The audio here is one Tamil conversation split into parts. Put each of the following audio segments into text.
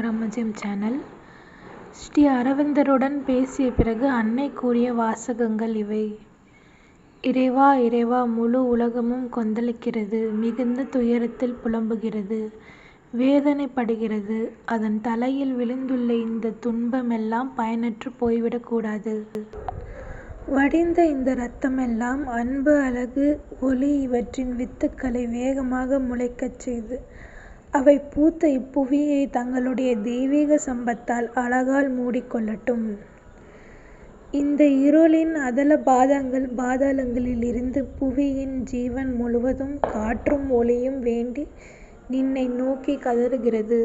பிரம்மஜம் சேனல். ஸ்ரீ அரவிந்தருடன் பேசிய பிறகு அன்னை கூறிய வாசகங்கள் இவை. இறைவா இறைவா முழு உலகமும் கொந்தளிக்கிறது மிகுந்த துயரத்தில் புலம்புகிறது வேதனைப்படுகிறது. அதன் தலையில் விழுந்துள்ள இந்த துன்பமெல்லாம் பயனற்று போய்விடக்கூடாது வடிந்த இந்த இரத்தமெல்லாம் அன்பு அழகு ஒளி இவற்றின் வித்துக்களை வேகமாக முளைக்கச் செய்து அவை பூத்த இப்புவியை தங்களுடைய தெய்வீக சம்பத்தால் அழகால் மூடிக்கொள்ளட்டும். இந்த இருளின் அதல பாதங்கள் பாதாளங்களிலிருந்து புவியின் ஜீவன் முழுவதும் காற்றும் ஒளியும் வேண்டி நின்னை நோக்கிக் கதறுகிறது.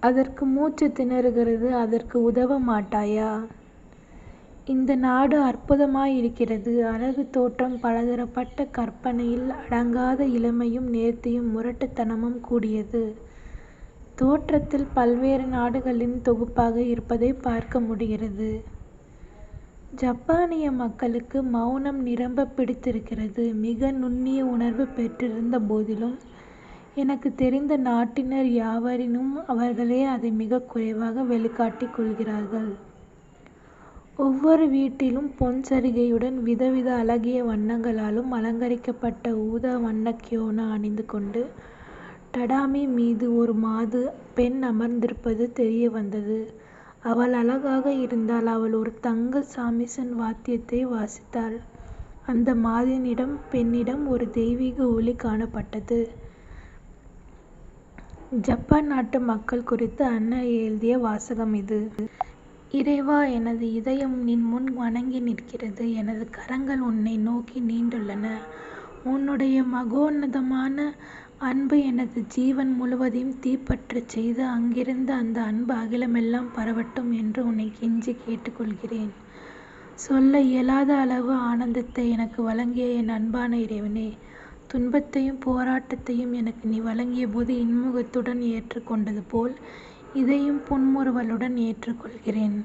அதற்கு மூச்சுத் திணறுகிறது அதற்கு உதவ மாட்டாயா? இந்த நாடு அற்புதமாயிருக்கிறது. அழகு தோற்றம் பலதரப்பட்ட கற்பனையில் அடங்காத இளமையும் நேர்த்தியும் முரட்டுத்தனமும் கூடியது. தோற்றத்தில் பல்வேறு நாடுகளின் தொகுப்பாக இருப்பதைப் பார்க்க முடிகிறது. ஜப்பானிய மக்களுக்கு மௌனம் நிரம்பப் பிடித்திருக்கிறது. மிக நுண்ணிய உணர்வு பெற்றிருந்த போதிலும் எனக்குத் தெரிந்த நாட்டினர் யாவரினும் அவர்களே அதை மிகக் குறைவாக வெளிக்காட்டிக் கொள்கிறார்கள். ஒவ்வொரு வீட்டிலும் பொன் சரிகையுடன் விதவித அழகிய வண்ணங்களாலும் அலங்கரிக்கப்பட்ட ஊதா வண்ணக்கியோனா அணிந்து கொண்டு டடாமி மீது ஒரு மாது பெண் அமர்ந்திருப்பது தெரிய வந்தது. அவள் அழகாக இருந்தாள். அவள் ஒரு தங்க சாமிசன் வாத்தியத்தை வாசித்தாள். அந்த மாதினிடம் பெண்ணிடம் ஒரு தெய்வீக ஒளி காணப்பட்டது. ஜப்பான் நாட்டு மக்கள் குறித்து அன்னை எழுதிய வாசகம் இது. இறைவா எனது இதயம் நின்முன் வணங்கி நிற்கிறது. எனது கரங்கள் உன்னை நோக்கி நீண்டுள்ளன. உன்னுடைய மகோன்னதமான அன்பு எனது ஜீவன் முழுவதையும் தீப்பற்றச் செய்து அங்கிருந்து அந்த அன்பு அகிலமெல்லாம் பரவட்டும் என்று உன்னை கெஞ்சி கேட்டுக்கொள்கிறேன் சொல்ல இயலாத அளவு ஆனந்தத்தை எனக்கு வழங்கிய என் அன்பான இறைவனே துன்பத்தையும் போராட்டத்தையும் எனக்கு நீ வழங்கிய போது இன்முகத்துடன் ஏற்றுக்கொண்டது போல் இதையும் புன்முறுவலுடன் ஏற்றுக்கொள்கிறேன்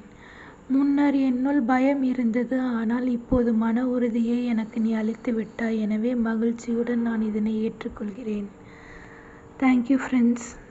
முன்னர் என்னுள் பயம் இருந்தது. ஆனால் இப்போது மன உறுதியை எனக்கு நீ அளித்து விட்டாய். எனவே மகிழ்ச்சியுடன் நான் இதனை ஏற்றுக்கொள்கிறேன் தேங்க்யூ தேங்க் யூ